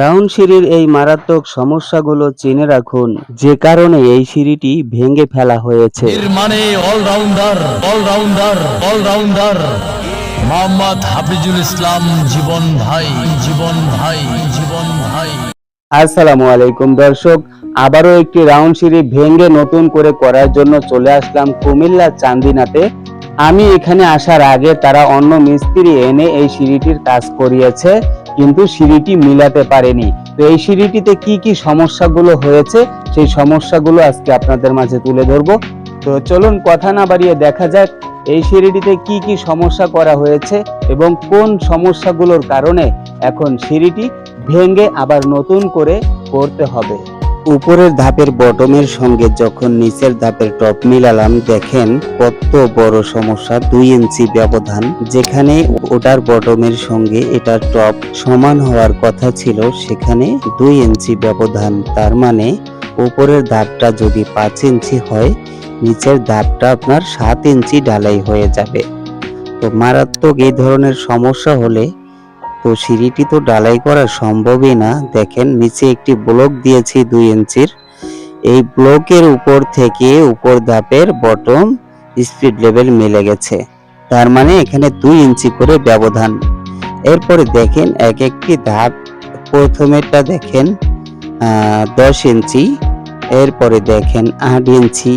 Round সিঁড়ির এই মারাত্মক সমস্যাগুলো চিনে রাখুন যে কারণে এই সিঁড়িটি ভেঙে ফেলা হয়েছে। মানে allrounder allrounder allrounder Mohammad Hafizul Islam Jibon ভাই জীবন ভাই জীবন ভাই। আসসালামু আলাইকুম দর্শক আবারও একটি রাউন্ড সিঁড়ি ভেঙে নতুন করে করার জন্য চলে আসলাম কুমিল্লা চান্দিনাতে। আমি এখানে আসার আগে তারা অন্য মিস্ত্রি এনে এই সিঁড়িটির কাজ করিয়েছে। কিন্তু সিঁড়িটি মিলাতে পারেনি। তো এই সিঁড়িটিতে কি কি সমস্যাগুলো হয়েছে, সেই সমস্যাগুলো আজকে আপনাদের মাঝে তুলে ধরবো। তো চলুন কথা না বাড়িয়ে দেখা যাক, এই সিঁড়িটিতে কি কি সমস্যা করা হয়েছে এবং কোন সমস্যাগুলোর কারণে এখন সিঁড়িটি ভেঙে আবার নতুন করে করতে হবে। উপরের ধাপের বটমের সঙ্গে যখন নিচের ধাপের টপ মিলালাম, দেখেন কত বড় সমস্যা, দুই ইঞ্চি ব্যবধান। যেখানে ওটার বটমের সঙ্গে এটার টপ সমান হওয়ার কথা ছিল, সেখানে দুই ইঞ্চি ব্যবধান। তার মানে উপরের ধাপটা যদি পাঁচ ইঞ্চি হয়, নিচের ধাপটা আপনার সাত ইঞ্চি ঢালাই হয়ে যাবে। তো মারাত্মক এই ধরনের সমস্যা হলে তো সিঁড়িটি তো ঢালাই করা সম্ভবই না। দেখেন, নিচে একটি ব্লক দিয়েছি দুই ইঞ্চির। এই ব্লকের উপর থেকে উপর ধাপের বটম স্পিড লেভেল মিলে গেছে। তার মানে এখানে দুই ইঞ্চি করে ব্যবধান। এরপরে দেখেন, এক একটি ধাপ, প্রথমেরটা দেখেন দশ ইঞ্চি, এরপরে দেখেন আট ইঞ্চি,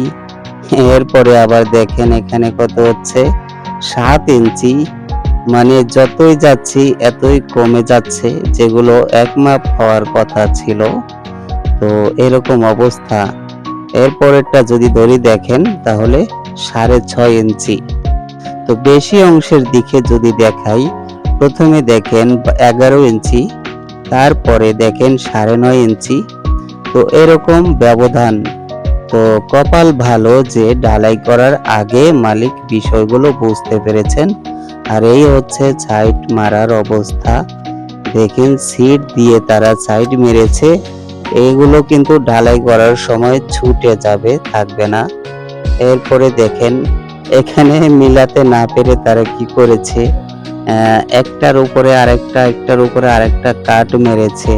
এরপরে আবার দেখেন এখানে কত হচ্ছে, সাত ইঞ্চি মানে যতই যাচ্ছি, এতই কমে যাচ্ছে, যেগুলো এক মাপ হওয়ার কথা ছিল। তো এরকম অবস্থা। এরপরেরটা যদি ধরি দেখেন, তাহলে সাড়ে ছয় ইঞ্চি। তো বেশি অংশের দিকে যদি দেখাই, প্রথমে দেখেন এগারো ইঞ্চি, তারপরে দেখেন সাড়ে নয় ইঞ্চি। তো এরকম ব্যবধান। তো কপাল ভালো যে ডালাই করার আগে মালিক বিষয়গুলো বুঝতে পেরেছেন। আর এই হচ্ছে সাইড মারার অবস্থা। দেখেন সিট দিয়ে তারা সাইড মেরেছে। এইগুলো কিন্তু ঢালাই করার সময় ছুটে যাবে, থাকবে না। এরপরে দেখেন, এখানে মিলাতে না পেরে তারা কি করেছে? একটার উপরে আরেকটা, একটার উপরে আরেকটা কাট মেরেছে।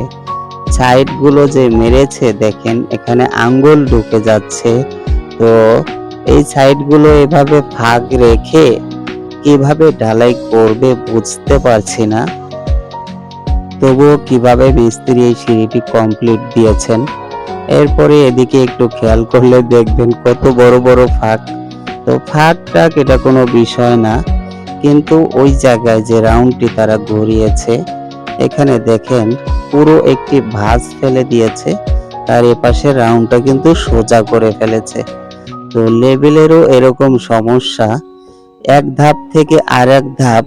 সাইডগুলো যে মেরেছে, দেখেন, এখানে আঙ্গুল ঢুকে যাচ্ছে। তো এই সাইডগুলো এভাবে ফাঁক রেখে কীভাবে ঢালাই করবে বুঝতে পারছি না। তবুও কীভাবে মিস্ত্রি এই সিঁড়িটি কমপ্লিট দিয়েছেন? এরপরে এদিকে একটু খেয়াল করলে দেখবেন কত বড় বড় ফাঁক। তো ফাঁক টাক এটা কোনো বিষয় না, কিন্তু ওই জায়গায় যে রাউন্ডটি তারা ঘুরিয়েছে এখানে দেখেন পুরো একটি ভাঁজ ফেলে দিয়েছে, তার এপাশে রাউন্ডটা কিন্তু সোজা করে ফেলেছে। তো লেভেলেরও এরকম সমস্যা এক ধাপ থেকে আর এক ধাপ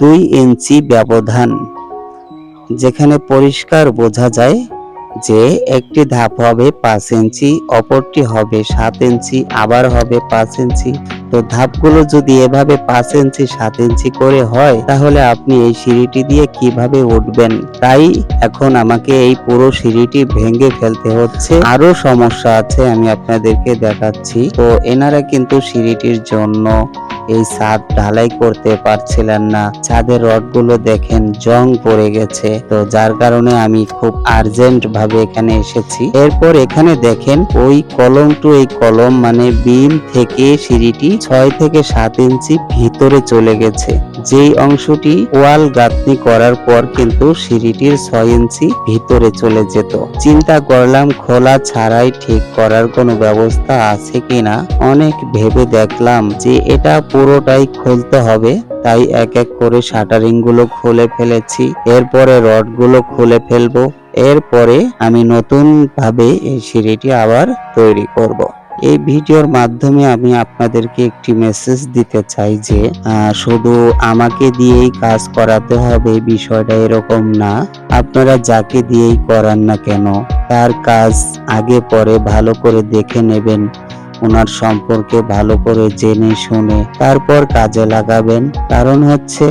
দুই ইঞ্চি ব্যবধান, যেখানে পরিষ্কার বোঝা যায় যে একটি ধাপ হবে পাঁচ ইঞ্চি, অপরটি হবে সাত ইঞ্চি, আবার হবে পাঁচ ইঞ্চি। তো ধাপগুলো যদি এভাবে পাঁচ ইঞ্চি, সাত ইঞ্চি করে হয়, তাহলে আপনি এই সিঁড়িটি দিয়ে কীভাবে উঠবেন? তাই এখন আমাকে এই পুরো সিঁড়িটি ভেঙে ফেলতে হচ্ছে। আরও সমস্যা আছে আমি আপনাদেরকে দেখাচ্ছি। তো এনারা কিন্তু সিঁড়িটির জন্য এই ছাদ ঢালাই করতে পারছিলেন না। ছাদের রডগুলো দেখেন, জং পড়ে গেছে। তো যার কারণে আমি খুব আর্জেন্ট ভাবে এখানে এসেছি। এরপর এখানে দেখেন, ওই কলম টু এই কলম মানে বিম থেকে সিঁড়িটি ছয় থেকে সাত ইঞ্চি ভিতরে চলে গেছে। যেই অংশটি ওয়াল গাঁথনি করার পর কিন্তু সিঁড়িটির ছয় ইঞ্চি ভিতরে চলে যেত। চিন্তা করলাম, খোলা ছাড়াই ঠিক করার কোনো ব্যবস্থা আছে কিনা? অনেক ভেবে দেখলাম যে এটা পুরোটাই খুলতে হবে, তাই এক এক করে শাটারিংগুলো খুলে ফেলেছি। এরপরে রডগুলো খুলে ফেলব। এরপরে আমি নতুন ভাবে এই সিঁড়িটি আবার তৈরি করব। এই ভিডিওর মাধ্যমে আমি আপনাদেরকে একটি মেসেজ দিতে চাই যে শুধু আমাকে দিয়েই কাজ করাতে হবে, বিষয়টা এরকম না। আপনারা যাকে দিয়েই করান না কেন, তার কাজ আগে পরে ভালো করে দেখে নেবেন। ওনার সম্পর্কে ভালো করে জেনে শুনে তারপর কাজে লাগাবেন। কারণ হচ্ছে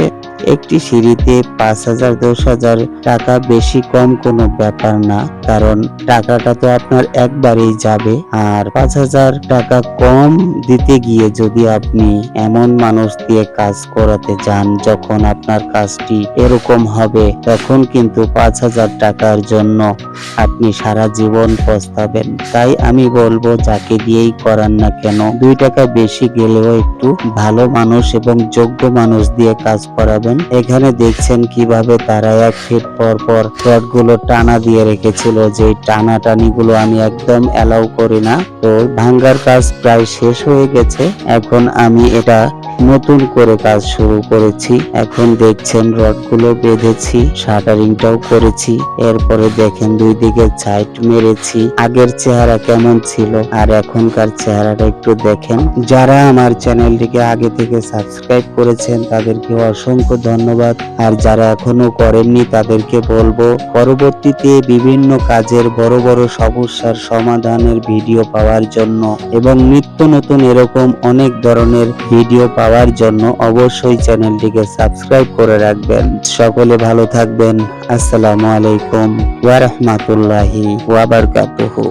একটি সিঁড়িতে পাঁচ হাজার, দশ হাজার টাকা বেশি কম কোনো ব্যাপার না, কারণ টাকাটা তো আপনার একবারেই যাবে। আর পাঁচ হাজার টাকা কম দিতে গিয়ে যদি আপনি এমন মানুষ দিয়ে কাজ করাতে যান, যখন আপনার কাজটি এরকম হবে, তখন কিন্তু পাঁচ হাজার টাকার জন্য আপনি সারা জীবন পস্তাবেন। তাই আমি বলব, যাকে দিয়েই করান না কেন, দুই টাকা বেশি গেলেও একটু ভালো মানুষ এবং যোগ্য মানুষ দিয়ে কাজ করাবেন। এখানে দেখছেন কীভাবে তারা এক ফিট পর পর রডগুলো টানা দিয়ে রেখেছিল। যে টানা টানিগুলো আমি একদম অ্যালাউ করি না। তো ভাঙ্গার কাজ প্রায় শেষ হয়ে গেছে। এখন আমি এটা নতুন করে কাজ শুরু করেছি। এখন দেখছেন রডগুলো বেঁধেছি, শাটারিংটাও করেছি। এরপরে দেখেন দুই দিকে সাইড মেরেছি। আগের চেহারা কেমন ছিল? আর এখনকার চেহারাটা একটু দেখেন। যারা আমার চ্যানেলটিকে আগে থেকে সাবস্ক্রাইব করেছেন, তাদেরকে অসংখ্য ধন্যবাদ। আর যারা এখনও করেননি তাদেরকে বলব, পরবর্তীতে বিভিন্ন কাজের বড় বড় সমস্যার সমাধানের ভিডিও পাওয়ার জন্য এবং নিত্য নতুন এরকম অনেক ধরনের ভিডিও পাওয়ার জন্য অবশ্যই চ্যানেলটিকে সাবস্ক্রাইব করে রাখবেন। সকলে ভালো থাকবেন। আসসালামু আলাইকুম। ওয়া রাহমাতুল্লাহি ওয়া বারাকাতুহু।